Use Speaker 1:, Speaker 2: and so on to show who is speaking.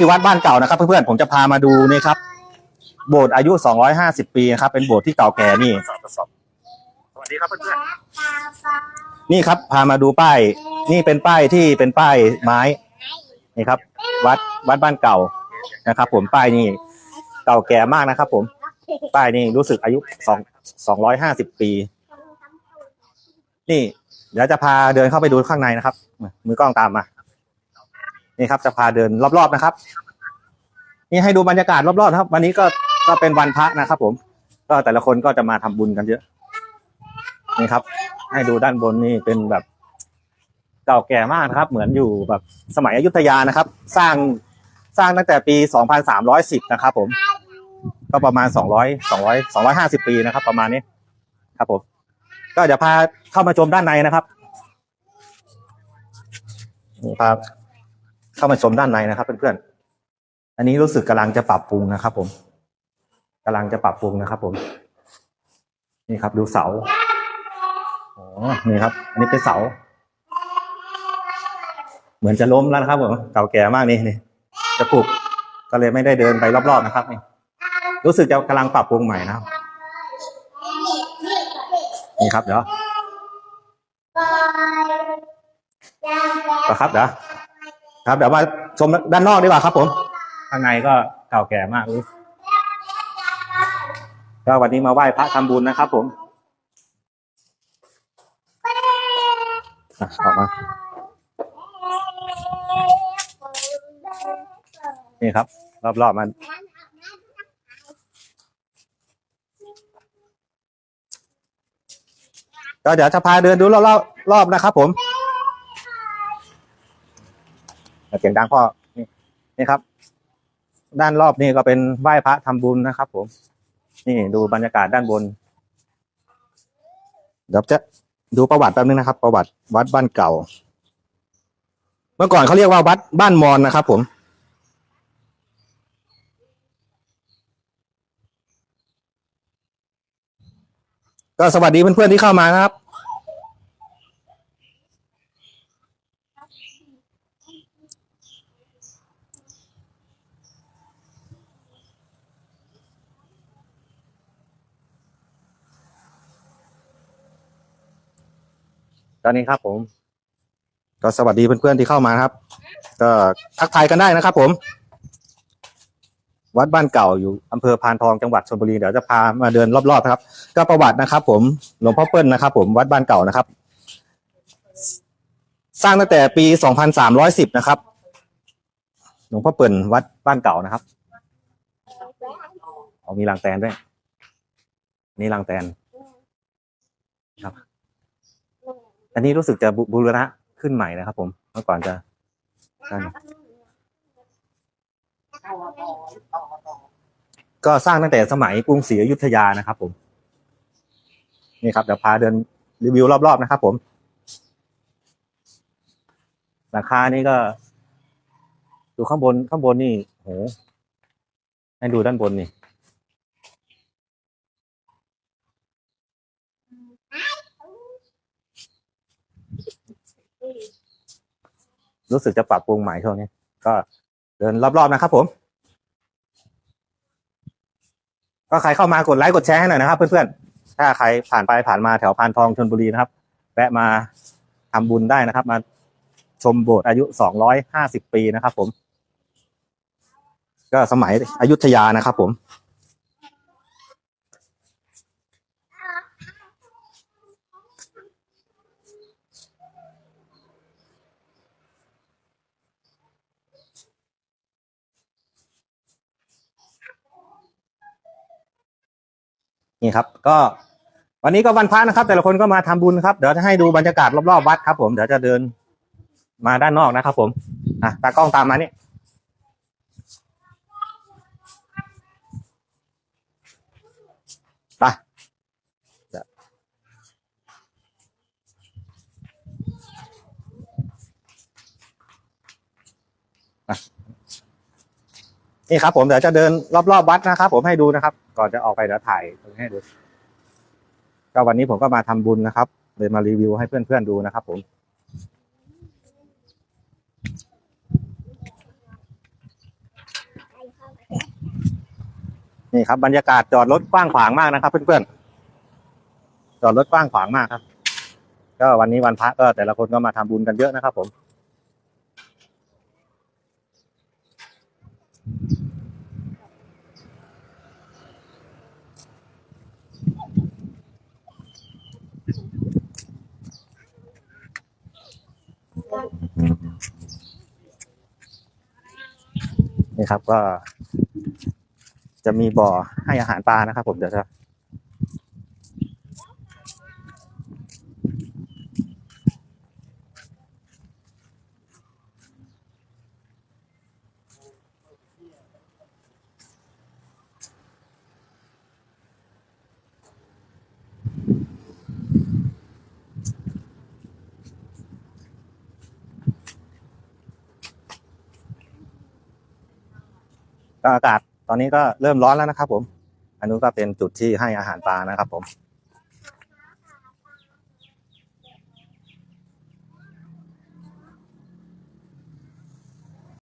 Speaker 1: ที่วัดบ้านเก่านะครับ เพื่อนๆผมจะพามาดูนี่ครับ โบสถ์อายุ 250 ปีนะครับ เป็นโบสถ์ที่เก่าแก่นี่
Speaker 2: สวัสดีครับเพื่อน
Speaker 1: นี่ครับพามาดูป้าย นี่เป็นป้ายที่เป็นป้ายไม้นี่ครับ วัดวัดบ้านเก่านะครับ ผมป้ายนี่เก่าแก่มากนะครับ ผมป้ายนี่รู้สึกอายุสองสองร้อยห้าสิบปี นี่ เดี๋ยวจะพาเดินเข้าไปดูข้างในนะครับ มือกล้องตามมา นี่ครับจะพาเดินรอบๆนะครับ นี่ให้ดูบรรยากาศรอบๆนะครับ วันนี้ก็ก็เป็นวันพระนะครับ ผม ก็แต่ละคนก็จะมาทำบุญกันเยอะนี่ครับ ให้ดูด้านบนนี่เป็นแบบเก่าแก่มากนะครับ เหมือนอยู่แบบสมัยอยุธยานะครับ สร้างสร้างตั้งแต่ปี 2310 นะครับ ผม ก็ประมาณ 200 200 250 ปีนะครับ ประมาณนี้ครับผมก็เดี๋ยวพาเข้ามาชมด้านในนะครับนี่พา เข้ามาชมด้านในนะครับเพื่อนๆอันนี้รู้สึกกำลังจะปรับปรุงนะครับ ผมกำลังจะปรับปรุงนะครับ ผม นี่ครับดูเสาอ๋อนี่ครับ อันนี้เป็นเสา เหมือนจะล้มแล้วนะครับผมเก่าแก่มากนี่นี่จะปลูกก็เลยไม่ได้เดินไปรอบๆนะครับนี่รู้สึกจะกำลังปรับปรุงใหม่นะครับนี่ครับเดี๋ยวก็ครับเดี๋ยว ครับเดี๋ยวมาชมด้านนอกดีกว่าครับ ผมข้างในก็เก่าแก่มากเลยก็วันนี้มาไหว้พระทำบุญนะครับ ผมอะออกมานี่ครับ รอบๆมันก็เดี๋ยวจะพาเดินดูรอบๆรอบนะครับ ผม เสียงดังพ่อนี่นี่ครับ ด้านรอบนี่ก็เป็นไหว้พระทำบุญนะครับ ผม นี่ดูบรรยากาศด้านบน เดี๋ยวจะดูประวัติแป๊บนึงนะครับ ประวัติวัดบ้านเก่า เมื่อก่อนเขาเรียกว่าวัดบ้านมอนนะครับ ผมก็สวัสดีเพื่อนๆที่เข้ามานะครับ อนนี้ครับผม ก็สวัสดีเพื่อนๆที่เข้ามาครับ ก็ทักทายกันได้นะครับ ผม วัดบ้านเก่าอยู่อำเภอพานทองจังหวัดชลบุรีเดี๋ยวจะพามาเดินรอบๆนะครับ ก็ประวัตินะครับ ผมหลวงพ่อเปิ้ลนะครับ ผมวัดบ้านเก่านะครับ สร้างตั้งแต่ปี 2310 นะครับ หลวงพ่อเปิ้ลวัดบ้านเก่านะครับเอามีรางแตนด้วย นี่รางแตนครับ อันนี้รู้สึกจะบูบูรณะขึ้นใหม่นะครับ ผมเมื่อก่อนจะนั่นก็สร้างตั้งแต่สมัยกรุงศรีอยุธยานะครับ ผม นี่ครับเดี๋ยวพาเดินรีวิวรอบๆนะครับ ผมหลังคานี่ก็ ดูข้างบนข้างบนนี่โหให้ดูด้านบนนี่ รู้สึกจะปรับปรุงใหม่ช่วงนี้ ก็เดินรอบๆนะครับผม ก็ใครเข้ามากดไลค์กดแชร์ให้หน่อยนะครับ เพื่อนๆ ถ้าใครผ่านไปผ่านมาแถวพานทองชนบุรีนะครับแวะมาทำบุญได้นะครับ มาชมโบสถ์อายุสองร้อยห้าสิบปีนะครับผม ก็สมัยอยุธยานะครับผม นี่ครับ ก็วันนี้ก็วันพระนะครับ แต่ละคนก็มาทำบุญครับ เดี๋ยวจะให้ดูบรรยากาศรอบๆวัดครับ ผมเดี๋ยวจะเดินมาด้านนอกนะครับ ผมอะตากล้องตามมานี่ นี่ครับผมเดี๋ยวจะเดินรอบๆวัดนะครับผมให้ดูนะครับ ก่อนจะออกไปเดี๋ยวถ่ายตรงนี้ให้ดูก็วันนี้ผมก็มาทำบุญนะครับเลยมารีวิวให้เพื่อนๆดูนะครับ ผมนี่ครับบรรยากาศจอดรถกว้างขวางมากนะครับ เพื่อนๆจอดรถกว้างขวางมากครับ ก็วันนี้วันพระก็แต่ละคนก็มาทำบุญกันเยอะนะครับ ผม นี่ครับก็ จะมีบ่อให้อาหารปลานะครับ ผมเดี๋ยวจะ อากาศตอนนี้ก็เริ่มร้อนแล้วนะครับผม อันนู้นก็เป็นจุดที่ให้อาหารปลานะครับผม